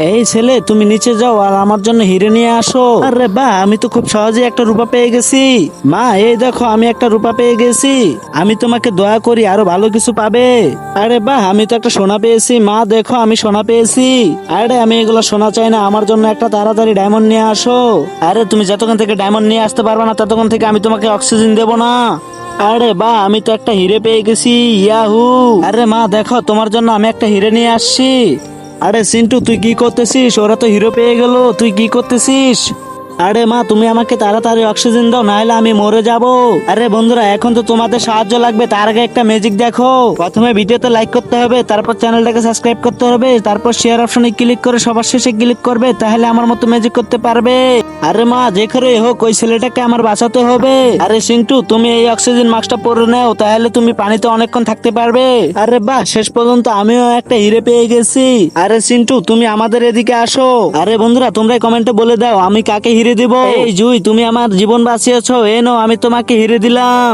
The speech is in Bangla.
এই ছেলে, তুমি নিচে যাও আর আমার জন্য হিরে নিয়ে আসো। আরে বা, আমি তো খুব সহজে একটা রূপা পেয়ে গেছি। মা, এই দেখো, আমি একটা রূপা পেয়ে গেছি। আমি তোমাকে দয়া করি, আরও ভালো কিছু পাবে। আরে বাহ আমি তো একটা সোনা পেয়েছি। মা, দেখো, আমি সোনা পেয়েছি। আরে, আমি এগুলো সোনা চাই না, আমার জন্য একটা তাড়াতাড়ি ডায়মন্ড নিয়ে আসো। আরে, তুমি যতক্ষণ থেকে ডায়মন্ড নিয়ে আসতে পারবে না, ততক্ষণ থেকে আমি তোমাকে অক্সিজেন দেবো না। আরে বা, আমি তো একটা হিরে পেয়ে গেছি, ইয়াহু। আরে মা, দেখো, তোমার জন্য আমি একটা হিরে নিয়ে আসছি। আরে সিন্টু তুই কি করতেছিস? ওরা তো হিরো পেয়ে গেল। তুই কি করতেছিস? আরে মা, তুমি আমাকে তাড়াতাড়ি অক্সিজেন দাও, নাহলে আমি মরে যাব। আরে বন্ধুরা, এখন তো তোমাদের সাহায্য লাগবে, তার আগে একটা ম্যাজিক দেখো। প্রথমে ভিডিওতে লাইক করতে হবে, তারপর চ্যানেলটাকে সাবস্ক্রাইব করতে হবে, তারপর শেয়ার অপশনে ক্লিক করে সবার শেষে ক্লিক করবে, তাহলে আমার মতো ম্যাজিক করতে পারবে। আরে মা, যে করে হোক, ওই ছেলেটাকে আমার বাঁচাতে হবে। আরে সিন্টু তুমি এই অক্সিজেন মাস্কটা পরে নাও, তাহলে তুমি পানিতে অনেকক্ষণ থাকতে পারবে। আরে বাহ, শেষ পর্যন্ত আমিও একটা হিরে পেয়ে গেছি। আরে সিন্টু তুমি আমাদের এদিকে আসো। আরে বন্ধুরা তোমরা কমেন্টে বলে দাও, আমি কাকে হিরে দিব। এই জুই তুমি আমার জীবন বাঁচিয়েছ এ নো আমি তোমাকে হিরে দিলাম।